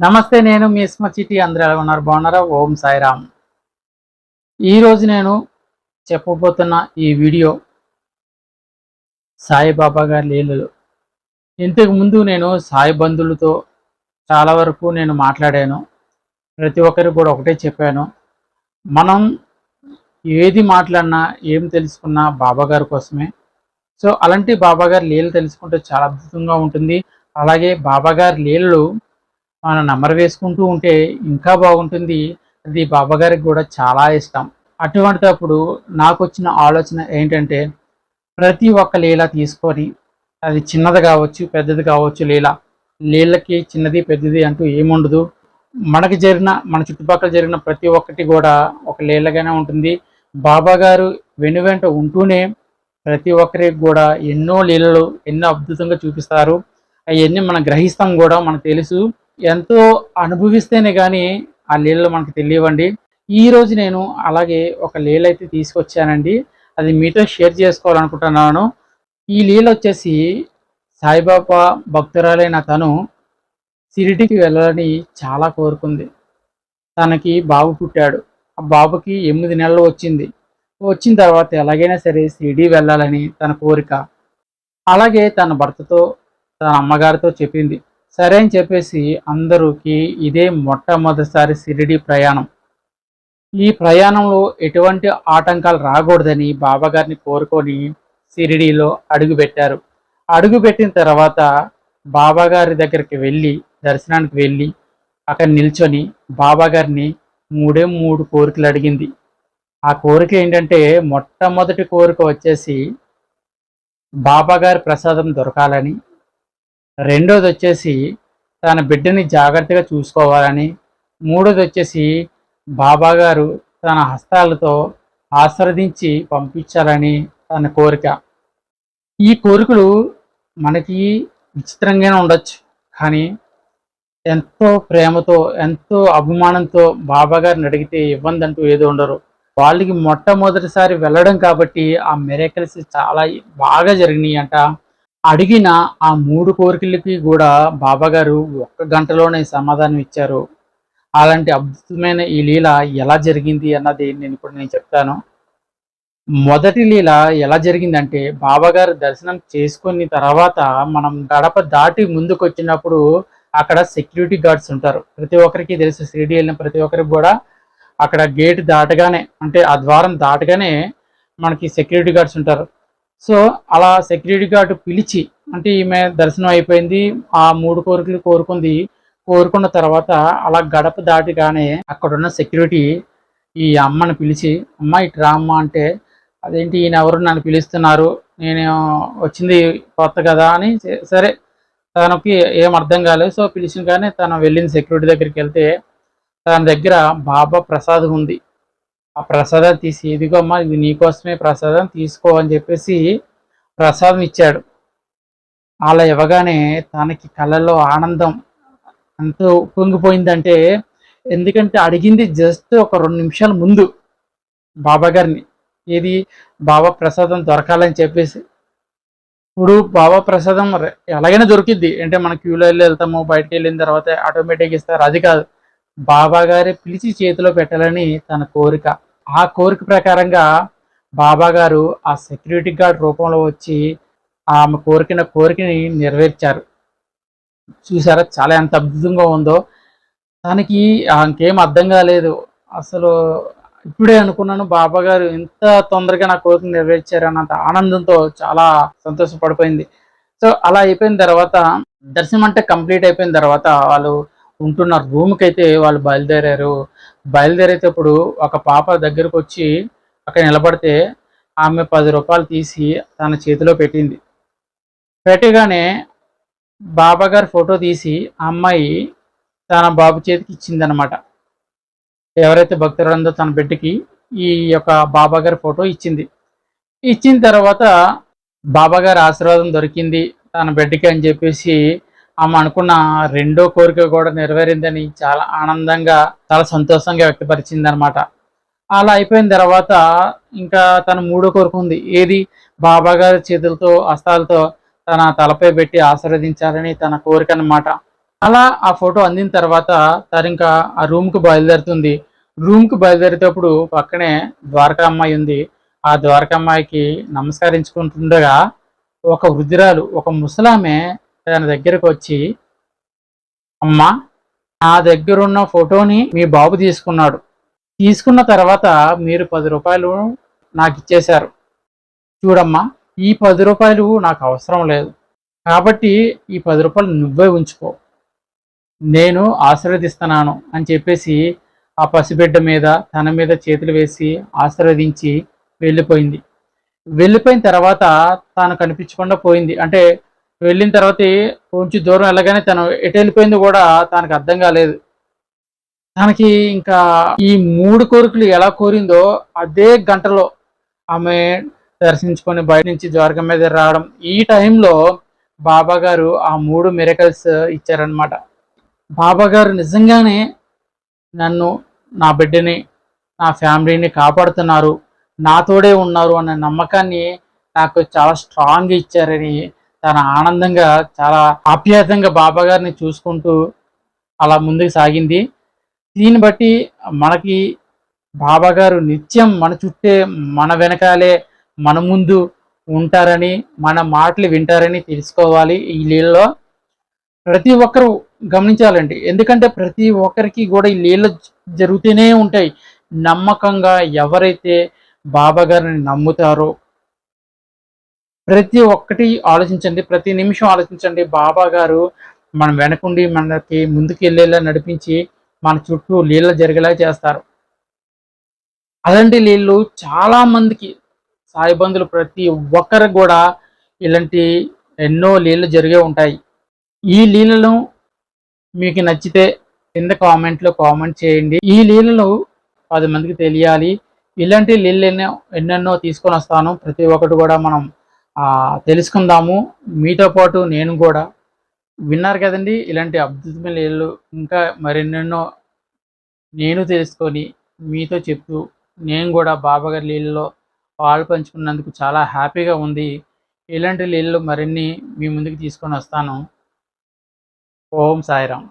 నమస్తే నేను మీ చిటి అందరూ ఎలా ఉన్నారు? బాగున్నారా? ఓం సాయిరామ్. ఈరోజు నేను చెప్పబోతున్న ఈ వీడియో సాయిబాబా గారి లీలలు. ఇంతకు ముందు నేను సాయి బంధువులతో చాలా వరకు నేను మాట్లాడాను. ప్రతి ఒక్కరికి కూడా ఒకటే చెప్పాను. మనం ఏది మాట్లాడినా ఏం తెలుసుకున్నా బాబాగారి కోసమే. సో అలాంటి బాబా గారి లీలలు తెలుసుకుంటే చాలా అద్భుతంగా ఉంటుంది. అలాగే బాబా గారి లీలలు మనం నెంబర్ వేసుకుంటూ ఉంటే ఇంకా బాగుంటుంది. అది బాబాగారికి కూడా చాలా ఇష్టం. అటువంటిప్పుడు నాకు వచ్చిన ఆలోచన ఏంటంటే ప్రతి ఒక్క లీల తీసుకొని అది చిన్నది కావచ్చు పెద్దది కావచ్చు లీల. నీళ్ళకి చిన్నది పెద్దది అంటూ ఏముండదు. మనకు జరిగిన మన చుట్టుపక్కల జరిగిన ప్రతి ఒక్కటి కూడా ఒక లీలగానే ఉంటుంది. బాబా గారు వెనువెంట ఉంటూనే ప్రతి ఒక్కరికి కూడా ఎన్నో లీలలు ఎన్నో అద్భుతంగా చూపిస్తారు. అవన్నీ మనం గ్రహిస్తాం కూడా మనకు తెలుసు. ఎంతో అనుభవిస్తేనే కానీ ఆ లీలలు మనకు తెలియవండి. ఈ రోజు నేను అలాగే ఒక లీల అయితే తీసుకొచ్చానండి. అది మీతో షేర్ చేసుకోవాలనుకుంటున్నాను. ఈ లీల వచ్చేసి సాయిబాబా భక్తురాలైన తను సిరిటికి వెళ్ళాలని చాలా కోరుకుంది. తనకి బాబు పుట్టాడు. ఆ బాబుకి ఎనిమిది నెలలు వచ్చింది. వచ్చిన తర్వాత ఎలాగైనా సరే సిరిడి వెళ్ళాలని తన కోరిక. అలాగే తన భర్తతో తన అమ్మగారితో చెప్పింది. సరే అని చెప్పేసి అందరికి ఇదే మొట్టమొదటిసారి సిరిడి ప్రయాణం. ఈ ప్రయాణంలో ఎటువంటి ఆటంకాలు రాకూడదని బాబాగారిని కోరుకొని సిరిడిలో అడుగుపెట్టారు అడుగుపెట్టిన తర్వాత బాబాగారి దగ్గరికి వెళ్ళి దర్శనానికి వెళ్ళి అక్కడ నిల్చొని బాబాగారిని మూడే మూడు కోరికలు అడిగింది. ఆ కోరిక ఏంటంటే మొట్టమొదటి కోరిక వచ్చేసి బాబాగారి ప్రసాదం దొరకాలని రెండోది వచ్చేసి తన బిడ్డని జాగ్రత్తగా చూసుకోవాలని. మూడోది వచ్చేసి బాబా గారు తన హస్తాలతో ఆశ్రదించి పంపించాలని తన కోరిక. ఈ కోరికలు మనకి విచిత్రంగానే ఉండొచ్చు కానీ ఎంతో ప్రేమతో ఎంతో అభిమానంతో బాబా గారిని అడిగితే ఇబ్బంది అంటూ ఏదో ఉండరు. వాళ్ళకి మొట్టమొదటిసారి వెళ్ళడం కాబట్టి ఆ మెరేకల్స్ చాలా బాగా జరిగినాయి అంట అడిగిన ఆ మూడు కోరికలకి కూడా బాబాగారు ఒక్క గంటలోనే సమాధానం ఇచ్చారు. అలాంటి అద్భుతమైన ఈ లీల ఎలా జరిగింది అన్నది నేను ఇప్పుడు నేను చెప్తాను. మొదటి లీల ఎలా జరిగిందంటే బాబాగారు దర్శనం చేసుకున్న తర్వాత మనం గడప దాటి ముందుకు వచ్చినప్పుడు అక్కడ సెక్యూరిటీ గార్డ్స్ ఉంటారు. ప్రతి ఒక్కరికి తెలుసు సిడి వెళ్ళిన ప్రతి ఒక్కరికి కూడా అక్కడ గేట్ దాటగానే అంటే ఆ ద్వారం దాటగానే మనకి సెక్యూరిటీ గార్డ్స్ ఉంటారు. సో అలా సెక్యూరిటీ గార్డు పిలిచి అంటే ఈమె దర్శనం అయిపోయింది ఆ మూడు కోరికలు కోరుకుంది. కోరుకున్న తర్వాత అలా గడప దాటిగానే అక్కడున్న సెక్యూరిటీ ఈ అమ్మని పిలిచి అమ్మ ఇటు రా అమ్మ అంటే అదేంటి ఈయన ఎవరు నన్ను పిలుస్తున్నారు? నేను వచ్చింది కొత్త కదా అని సరే తనకి ఏం అర్థం కాలేదు. సో పిలిచిన కానీ తను వెళ్ళింది సెక్యూరిటీ దగ్గరికి వెళ్తే తన దగ్గర బాబా ప్రసాద్ ఉంది. ఆ ప్రసాదం తీసి ఇదిగోమ్మా ఇది నీకోసమే ప్రసాదం తీసుకో అని చెప్పేసి ప్రసాదం ఇచ్చాడు. అలా ఇవ్వగానే తనకి కళ్ళలో ఆనందం ఎంతో పొంగిపోయిందంటే ఎందుకంటే అడిగింది జస్ట్ ఒక రెండు నిమిషాల ముందు బాబా గారిని. ఏది? బాబా ప్రసాదం దొరకాలని చెప్పేసి. ఇప్పుడు బాబా ప్రసాదం ఎలాగైనా దొరికిద్ది. అంటే మన క్యూలో వెళ్ళి వెళ్తాము బయటకు వెళ్ళిన తర్వాత ఆటోమేటిక్ ఇస్తారు. అది కాదు. బాబా గారి పిలిచి చేతిలో పెట్టాలని తన కోరిక. ఆ కోరిక ప్రకారంగా బాబా గారు ఆ సెక్యూరిటీ గార్డ్ రూపంలో వచ్చి ఆమె కోరికిన కోరికని నెరవేర్చారు. చూసారా చాలా ఎంత అద్భుతంగా ఉందో. తనకి ఇంకేం అర్థం కాలేదు. అసలు ఇప్పుడే అనుకున్నాను బాబా గారు ఇంత తొందరగా నా కోరిక నెరవేర్చారు అన్నంత ఆనందంతో చాలా సంతోషపడిపోయింది. సో అలా అయిపోయిన తర్వాత దర్శనం అంటే కంప్లీట్ అయిపోయిన తర్వాత వాళ్ళు ఉంటున్న రూమ్కి అయితే వాళ్ళు బయలుదేరారు. బయలుదేరేటప్పుడు ఒక పాప దగ్గరకు వచ్చి అక్కడ నిలబడితే ఆమె పది రూపాయలు తీసి తన చేతిలో పెట్టింది. పెట్టగానే బాబా గారి ఫోటో తీసి ఆ అమ్మాయి తన బాబు చేతికి ఇచ్చిందనమాట ఎవరైతే భక్తురందో తన బిడ్డకి ఈ యొక్క బాబా గారి ఫోటో ఇచ్చింది. ఇచ్చిన తర్వాత బాబా గారి ఆశీర్వాదం దొరికింది. తన బిడ్డకి అని చెప్పేసి ఆమె అనుకున్న రెండో కోరిక కూడా నెరవేరిందని చాలా ఆనందంగా చాలా సంతోషంగా వ్యక్తపరిచింది అనమాట అలా అయిపోయిన తర్వాత ఇంకా తన మూడో కోరిక ఉంది. ఏది? బాబా గారి చేతులతో హస్తాలతో తన తలపై పెట్టి ఆశీర్వదించాలని తన కోరిక అనమాట అలా ఆ ఫోటో అందిన తర్వాత తను ఇంకా ఆ రూమ్కి బయలుదేరుతుంది. రూమ్కి బయలుదేరేటప్పుడు పక్కనే ద్వారకా అమ్మాయి ఉంది. ఆ ద్వారకా అమ్మాయికి నమస్కరించుకుంటుండగా ఒక వృద్ధురాలు ఒక ముసలామె తన దగ్గరకు వచ్చి అమ్మా నా దగ్గర ఉన్న ఫోటోని మీ బాబు తీసుకున్నాడు. తీసుకున్న తర్వాత మీరు పది రూపాయలు నాకు ఇచ్చేశారు. చూడమ్మా ఈ పది రూపాయలు నాకు అవసరం లేదు. కాబట్టి ఈ పది రూపాయలు నువ్వే ఉంచుకో. నేను ఆశీర్వదిస్తున్నాను అని చెప్పేసి ఆ పసిబిడ్డ మీద తన మీద చేతులు వేసి ఆశీర్వదించి వెళ్ళిపోయింది. వెళ్ళిపోయిన తర్వాత తాను కనిపించకుండా పోయింది. అంటే వెళ్ళిన తర్వాత కొంచెం దూరం వెళ్ళగానే తను ఎటు వెళ్ళిపోయింది కూడా తనకు అర్థం కాలేదు. తనకి ఇంకా ఈ మూడు కోరికలు ఎలా కోరిందో అదే గంటలో ఆమె దర్శించుకొని బయట నుంచి ద్వారక మీద రావడం. ఈ టైంలో బాబా గారు ఆ మూడు మిరకల్స్ ఇచ్చారనమాట బాబా గారు నిజంగానే నన్ను నా బిడ్డని నా ఫ్యామిలీని కాపాడుతున్నారు నాతోడే ఉన్నారు అన్న నమ్మకాన్ని నాకు చాలా స్ట్రాంగ్ ఇచ్చారని తన ఆనందంగా చాలా ఆప్యాయతంగా బాబా గారిని చూసుకుంటూ అలా ముందుకు సాగింది. దీన్ని బట్టి మనకి బాబా గారు నిత్యం మన చుట్టే మన వెనకాలే మన ముందు ఉంటారని మన మాటలు వింటారని తెలుసుకోవాలి ఈ లీలలో ప్రతి ఒక్కరు గమనించాలండి. ఎందుకంటే ప్రతి ఒక్కరికి కూడా ఈ లీల జరుగుతూనే ఉంటాయి. నమ్మకంగా ఎవరైతే బాబా గారిని నమ్ముతారో ప్రతి ఒక్కటి ఆలోచించండి ప్రతి నిమిషం ఆలోచించండి. బాబా గారు మనం వెనకుండి మనకి ముందుకు వెళ్ళేలా నడిపించి మన చుట్టూ లీల జరిగేలా చేస్తారు. అలాంటి నీళ్ళు చాలా మందికి సాయిబంధులు ప్రతి ఒక్కరికి కూడా ఇలాంటి ఎన్నో నీళ్ళు జరిగే ఉంటాయి. ఈ లీలలు మీకు నచ్చితే కింద కామెంట్లో కామెంట్ చేయండి. ఈ లీలలు పది మందికి తెలియాలి. ఇలాంటి నీళ్ళు ఎన్నో ఎన్నెన్నో తీసుకొని వస్తాను. ప్రతి ఒక్కటి కూడా మనం తెలుసుకుందాము. మీతో పాటు నేను కూడా విన్నారు కదండి. ఇలాంటి అద్భుతమైన లీలలు ఇంకా మరెన్నెన్నో నేను తెలుసుకొని మీతో చెప్తూ నేను కూడా బాబాగారి నీళ్ళలో పాలు పంచుకున్నందుకు చాలా హ్యాపీగా ఉంది. ఇలాంటి నీళ్ళు మరిన్ని మీ ముందుకు తీసుకొని వస్తాను. ఓం సాయిరామ్.